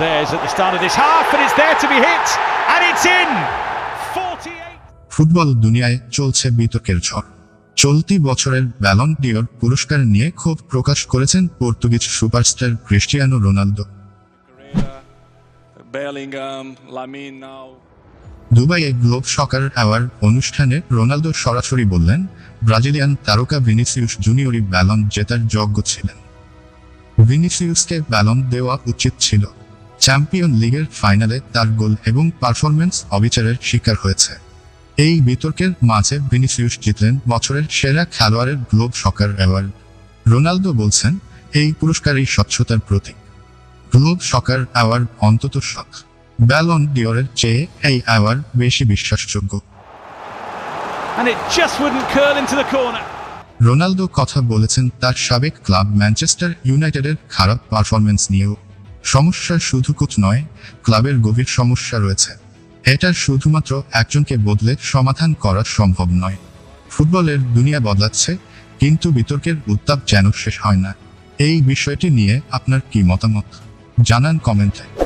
theirs at the start of this half, and it's there to be hit, and it's in. 48. Football দুনিয়ায় চলছে বিতর্কের ঝড় চলতি বছরের ব্যালন ডিওর পুরস্কার নিয়ে ক্ষোভ প্রকাশ করেছেন Portuguese superstar Cristiano Ronaldo Bellingham, Lamine now. দুবাইয়ে গ্লোব সকার অ্যাওয়ার্ড অনুষ্ঠানে রোনালদো সরাসরি বললেন ব্রাজিলিয়ান তারকা ভিনিসিউস জুনিয়রই ব্যালন জেতার যোগ্য ছিলেন ভিনিসিউসকে ব্যালন দেওয়া উচিত ছিল চ্যাম্পিয়ন লিগের ফাইনালে তার গোল এবং পারফরমেন্স অবিচারের শিকার হয়েছে। এই বিতর্কের মাঝে ভিনিসিউস জিতলেন বছরের সেরা খেলোয়াড়ের গ্লোব সকার অ্যাওয়ার্ড। রোনালদো বলছেন এই পুরস্কারই স্বচ্ছতার প্রতীক। গ্লোব সকার অ্যাওয়ার্ড অন্তত সৎ ব্যালন ডিওরের চেয়ে এই অ্যাওয়ার্ড বেশি বিশ্বাসযোগ্য. রোনালদো কথা বলেছেন তার সাবেক ক্লাব ম্যানচেস্টার ইউনাইটেডের খারাপ পারফরমেন্স নিয়েও। সমস্যা শুধু কোচ নয়, ক্লাবের গভীর সমস্যা রয়েছে। এটা শুধুমাত্র একজনকে বদলে সমাধান করা সম্ভব নয়। ফুটবলের দুনিয়া বদলাচ্ছে, কিন্তু বিতর্কের উত্তাপ যেন শেষ হয় না। এই বিষয়টি নিয়ে আপনার কি মতামত? জানান কমেন্টে।